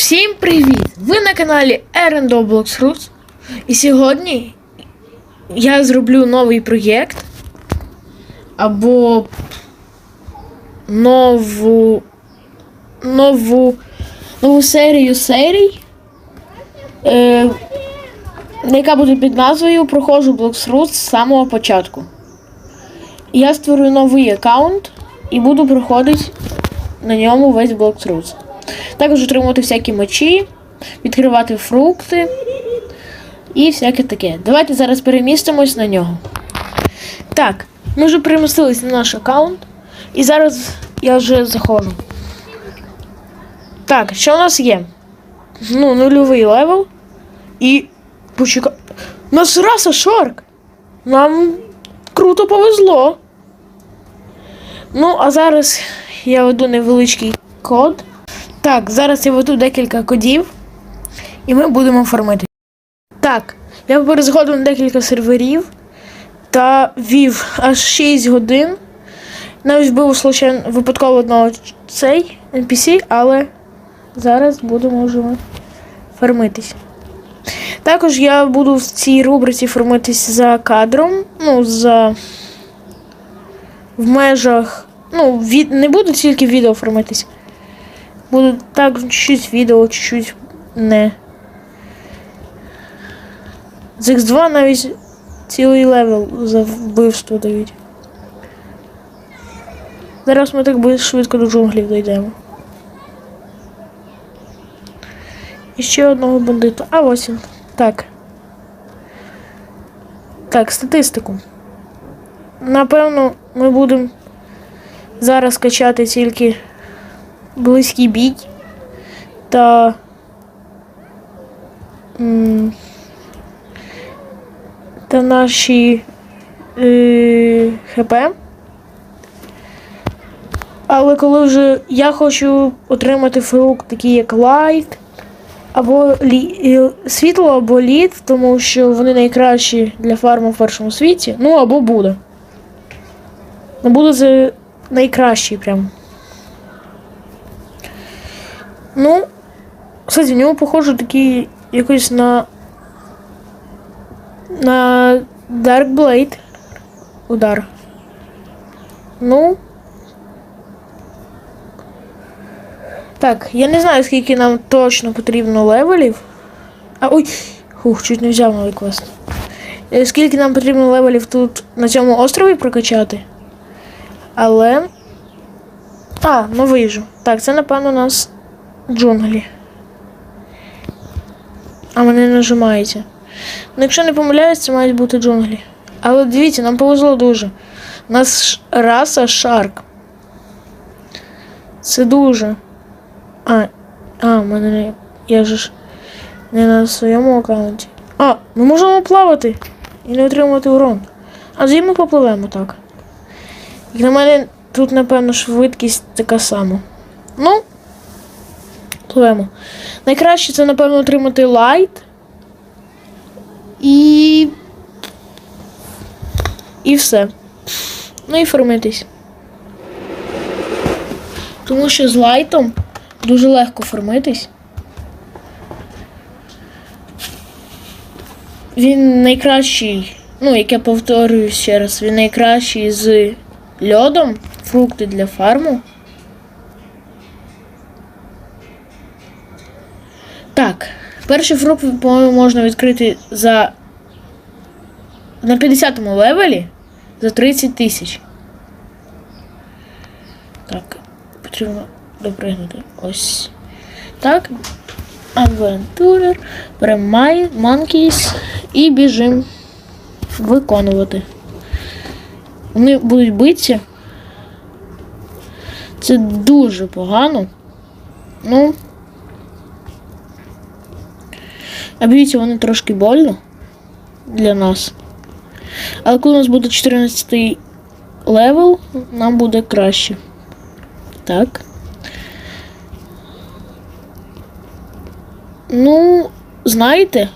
Всім привіт! Ви на каналі Eren Roblox Roots. І сьогодні я зроблю новий проєкт або нову нову, нову серію серій, е, яка буде під назвою Проходжу Blox Roots з самого початку. Я створю новий аккаунт і буду проходити на ньому весь Blox Roots. Також отримувати всякі мечі, відкривати фрукти і всяке таке. Давайте зараз перемістимось на нього. Так, ми вже перемістились на наш аккаунт. І зараз я вже заходжу. Так, що у нас є? Ну, нульовий левел. І. Почекай. У нас раса Шарк! Нам круто повезло. Ну, а зараз я веду невеличкий код. Так, зараз я веду декілька кодів, і ми будемо оформити. Так, я перезаходив на декілька серверів та вів аж 6 годин. Навіть вбив случайно випадково одного цей NPC, але зараз будемо вже фармитись. Також я буду в цій рубриці формитись за кадром, ну, за в межах. Ну, від... не буду тільки відео формитись. Буду так чуть-чуть відео, чуть-чуть не. З X2 навіть цілий левел за вбивство дають. Зараз ми так швидко до джунглів дійдемо. І ще одного бандита. А ось він. Так. Так, статистику. Напевно, ми будемо зараз качати тільки близький бій та та наші е, ХП. Але коли вже я хочу отримати фрукт, такий як лайт, або лі, е, світло, або лід, тому що вони найкращі для фарму в першому світі. Ну або буде. Ну буде це найкращий прям. Ну, кстати, у нього похоже такий якось на. На Dark Blade. Удар. Ну. Так, я не знаю, скільки нам точно потрібно левелів. А ой! Хух, чуть не взяв новий квест. Е, Скільки нам потрібно левелів тут на цьому острові прокачати. Але. А, ну вижу. Так, це, напевно, у нас джунглі. А мене не нажимається. Ну, якщо не помиляюсь, це мають бути джунглі. Але дивіться, нам повезло дуже. У нас раса Шарк. Це дуже. А, а, мене не. Я ж не на своєму аккаунті. А, ми можемо плавати і не отримувати урон. А тоді ми попливемо так. Як на мене тут, напевно, швидкість така сама. Ну, пливемо. Найкраще це, напевно, отримати лайт. І. І все. Ну і формитись. Тому що з лайтом дуже легко формитись. Він найкращий, ну, як я повторюю ще раз, він найкращий з льодом, фрукти для фарму. Перший фрукт, по-моєму, можна відкрити за на 50-му левелі за 30 тисяч. Так, потрібно допригнути. Ось. Так. Адвентурер. Беремо Monkeys і біжимо виконувати. Вони будуть битися. Це дуже погано. Ну. А вони трошки больно для нас. Але коли у нас буде 14 левел, нам буде краще. Так. Ну, знаєте,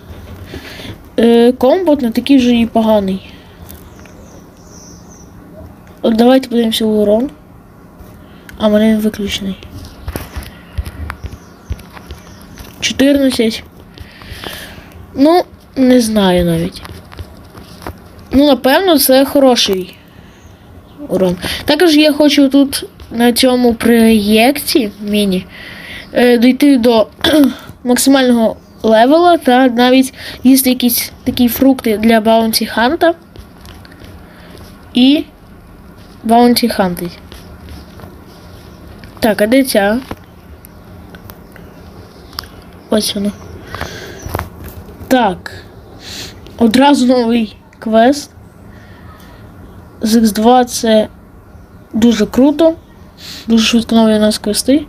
е, комбот не такий вже і поганий. От давайте подивимося в урон. А мене він виключений. 14. Ну, не знаю навіть. Ну, напевно, це хороший урон. Також я хочу тут на цьому проєкті міні е, дійти до максимального левела та навіть їсти якісь такі фрукти для баунті ханта. І баунті хантить. Так, а де ця? Ось вона. Так. Одразу новий квест. З X2 це дуже круто. Дуже швидко нові у нас квести.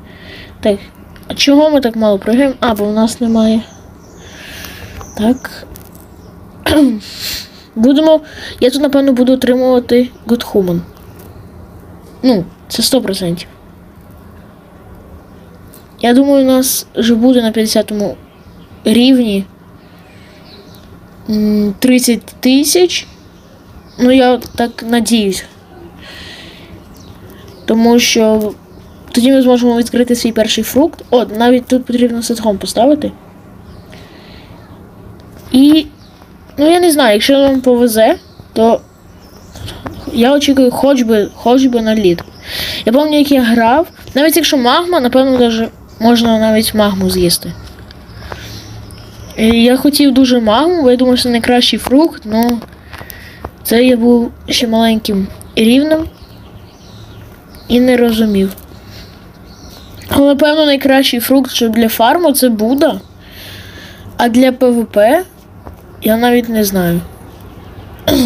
Так. А чого ми так мало пригаємо? А, бо в нас немає. Так. Будемо. Я тут, напевно, буду отримувати Godhuman. Ну, це 100%. Я думаю, у нас вже буде на 50 рівні м, 30 тисяч. Ну, я так надіюсь. Тому що тоді ми зможемо відкрити свій перший фрукт. О, навіть тут потрібно сетхом поставити. І. Ну, я не знаю, якщо вам повезе, то я очікую хоч би, хоч би на лід. Я пам'ятаю, як я грав. Навіть якщо магма, напевно, даже можна навіть магму з'їсти. І Я хотів дуже магму, бо я думав, що це найкращий фрукт, але це я був ще маленьким рівнем і не розумів. Але, напевно, найкращий фрукт, що для фарму, це Буда. А для ПВП я навіть не знаю.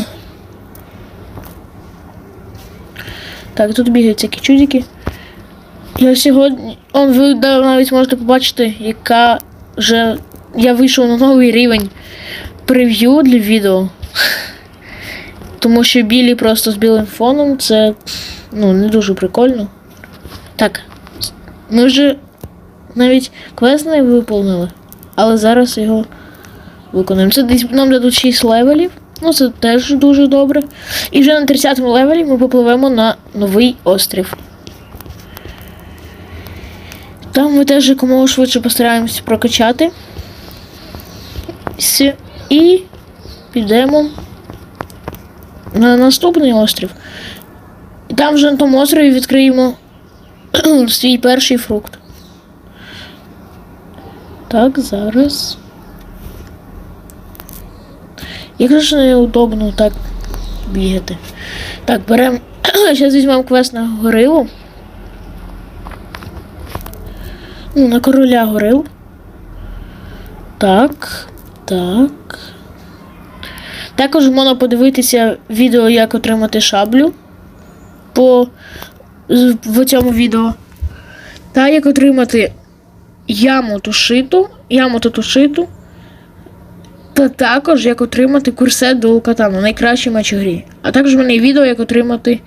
Так, тут бігають всякі чудики. Я сьогодні. Он, ви навіть можете побачити, яка вже я вийшов на новий рівень прев'ю для відео. Тому що білі просто з білим фоном це ну, не дуже прикольно. Так, ми вже навіть квест не виповнили, але зараз його виконаємо. Це десь нам дадуть 6 левелів. Ну, це теж дуже добре. І вже на 30 му левелі ми попливемо на новий острів. Там ми теж якомога швидше постараємося прокачати. І підемо на наступний острів. І там вже на тому острові відкриємо свій перший фрукт. Так, зараз. Як ж неудобно так бігати. Так, беремо. Зараз візьмемо квест на горилу. Ну, на короля горил. Так. Так. Також можна подивитися відео, як отримати шаблю по в цьому відео. Та як отримати яму тушиту, яму та тушиту. Та також як отримати курсет до катану, найкращий матч у грі. А також в мене є відео, як отримати.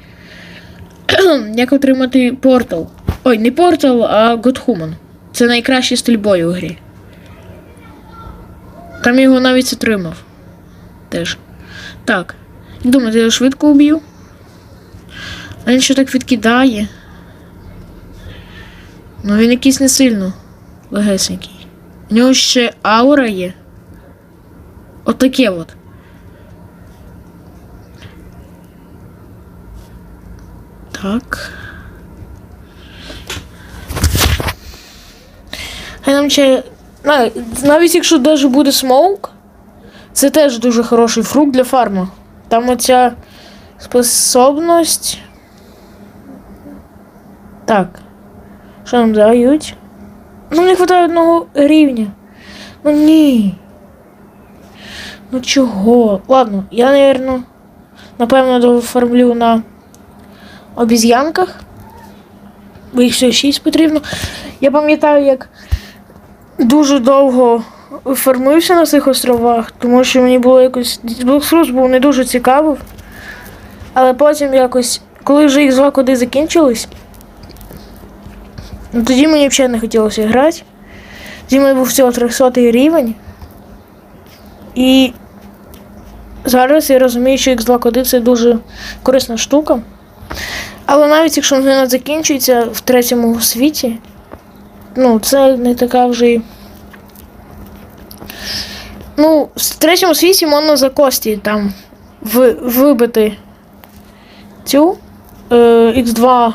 як отримати портал. Ой, не портал, а Godhuman. Це найкращий стиль бою у грі. Там його навіть отримав. Теж. Так. Думаєте, я його швидко уб'ю? А він що так відкидає? Ну він якийсь не сильно легесенький. У нього ще аура є. Отаке от. Так. Хай нам ще. На- Навіть якщо даже буде смоук, це теж дуже хороший фрукт для фарму. Там оця способність. Так. Що нам дають? Ну, не вистачає одного рівня. Ну ні. Ну чого? Ладно, я, наверно, напевно, дофармлю на обіз'янках. Бо їх всього 6 потрібно. Я пам'ятаю, як дуже довго формився на цих островах, тому що мені було якось. Блоксрус був не дуже цікавий. Але потім якось, коли вже їх два коди закінчились, ну тоді мені взагалі не хотілося грати. Тоді мене був всього 300 рівень. І зараз я розумію, що X2 коди це дуже корисна штука. Але навіть якщо вона закінчується в третьому світі, ну, це не така вже Ну, в третьому світі можна за кості там ви, вибити цю е, X2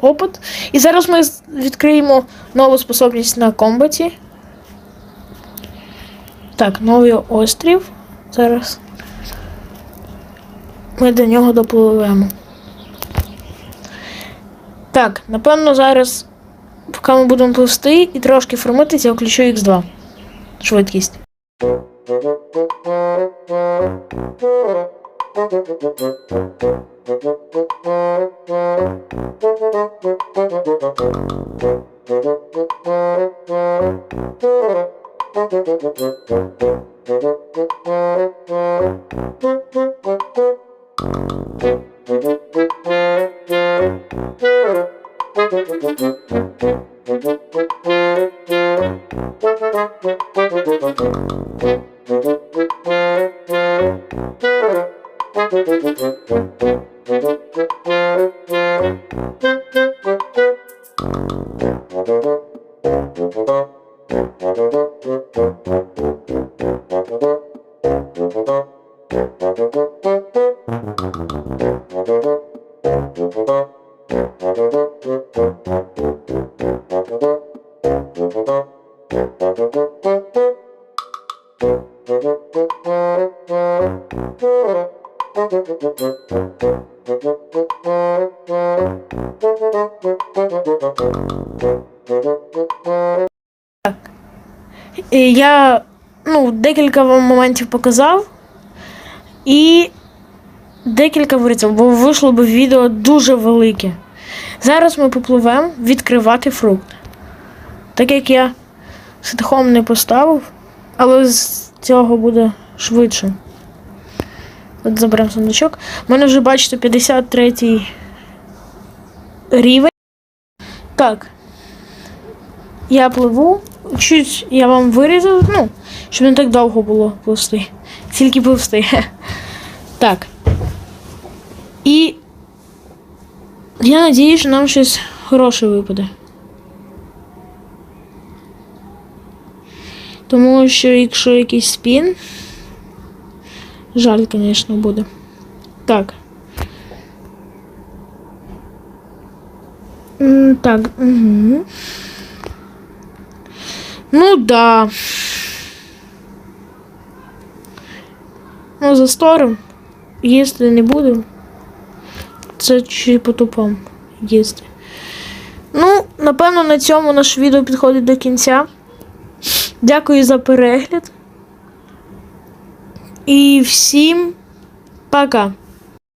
опит. І зараз ми відкриємо нову способність на комбаті. Так, новий острів. Зараз ми до нього допливемо. Так, напевно, зараз, поки ми будемо плисти і трошки формитися, я включу X2. Швидкість. І я ну, декілька вам моментів показав. І декілька вирізав, бо вийшло б відео дуже велике. Зараз ми попливемо відкривати фрукт. Так як я ситхом не поставив, але з цього буде швидше. От заберемо сундучок. У мене вже, бачите, 53 рівень. Так. Я пливу. Чуть я вам вирізав, ну, щоб не так довго було пливсти. Тільки пливсти. Так. І я надію, що нам щось хороше випаде. Тому що якщо якийсь спін, жаль, звісно, буде. Так. Так, угу. Ну да. Ну, засторим. Їсти не будемо. Це чи по тупому їсти. Ну, напевно, на цьому наше відео підходить до кінця. Дякую за перегляд. І всім пока!